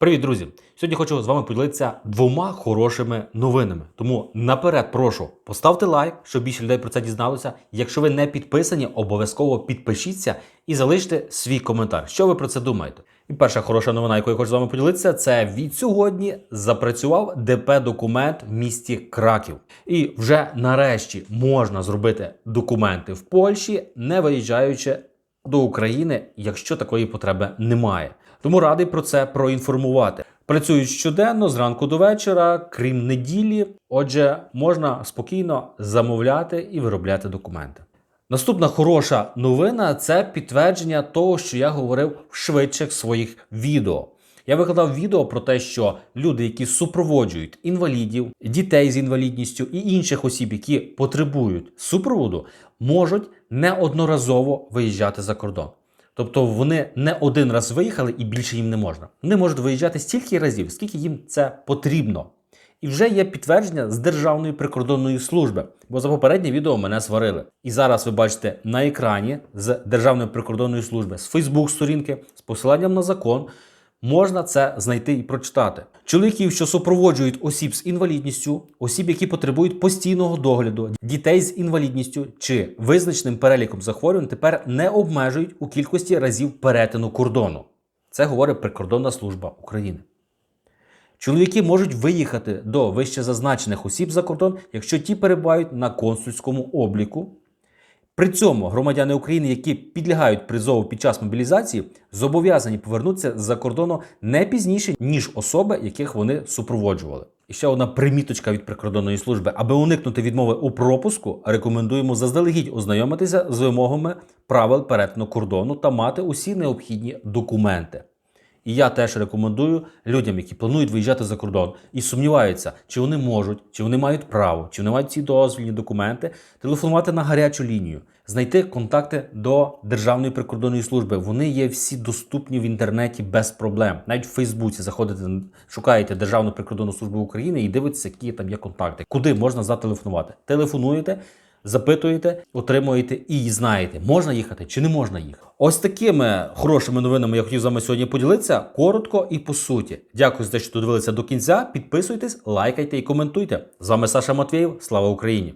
Привіт, друзі! Сьогодні хочу з вами поділитися двома хорошими новинами. Тому наперед прошу поставте лайк, щоб більше людей про це дізналося. Якщо ви не підписані, обов'язково підпишіться і залиште свій коментар. Що ви про це думаєте? І перша хороша новина, яку я хочу з вами поділитися, це від сьогодні запрацював ДП документ в місті Краків. І вже нарешті можна зробити документи в Польщі, не виїжджаючи до України, якщо такої потреби немає. Тому радий про це проінформувати. Працюють щоденно зранку до вечора, крім неділі. Отже, можна спокійно замовляти і виробляти документи. Наступна хороша новина це підтвердження того, що я говорив в швидших своїх відео. Я викладав відео про те, що люди, які супроводжують інвалідів, дітей з інвалідністю і інших осіб, які потребують супроводу, можуть неодноразово виїжджати за кордон. Тобто вони не один раз виїхали і більше їм не можна. Вони можуть виїжджати стільки разів, скільки їм це потрібно. І вже є підтвердження з Державної прикордонної служби, бо за попереднє відео мене сварили. І зараз ви бачите на екрані з Державної прикордонної служби з Фейсбук сторінки з посиланням на закон. Можна це знайти і прочитати. Чоловіків, що супроводжують осіб з інвалідністю, осіб, які потребують постійного догляду, дітей з інвалідністю чи визначеним переліком захворювань, тепер не обмежують у кількості разів перетину кордону. Це говорить Прикордонна служба України. Чоловіки можуть виїхати до вище зазначених осіб за кордон, якщо ті перебувають на консульському обліку. При цьому громадяни України, які підлягають призову під час мобілізації, зобов'язані повернутися з-за кордону не пізніше, ніж особи, яких вони супроводжували. І ще одна приміточка від прикордонної служби. Аби уникнути відмови у пропуску, рекомендуємо заздалегідь ознайомитися з вимогами правил перетину кордону та мати усі необхідні документи. І я теж рекомендую людям, які планують виїжджати за кордон і сумніваються, чи вони можуть, чи вони мають право, чи вони мають ці дозвільні документи, телефонувати на гарячу лінію, знайти контакти до Державної прикордонної служби. Вони є всі доступні в інтернеті без проблем. Навіть в Фейсбуці заходите, шукаєте Державну прикордонну службу України і дивитеся, які там є контакти, куди можна зателефонувати. Телефонуєте. Запитуєте, отримуєте і знаєте, можна їхати чи не можна їхати. Ось такими хорошими новинами я хотів з вами сьогодні поділитися коротко і по суті. Дякую за те, що додивилися до кінця. Підписуйтесь, лайкайте і коментуйте. З вами Саша Матвєєв. Слава Україні!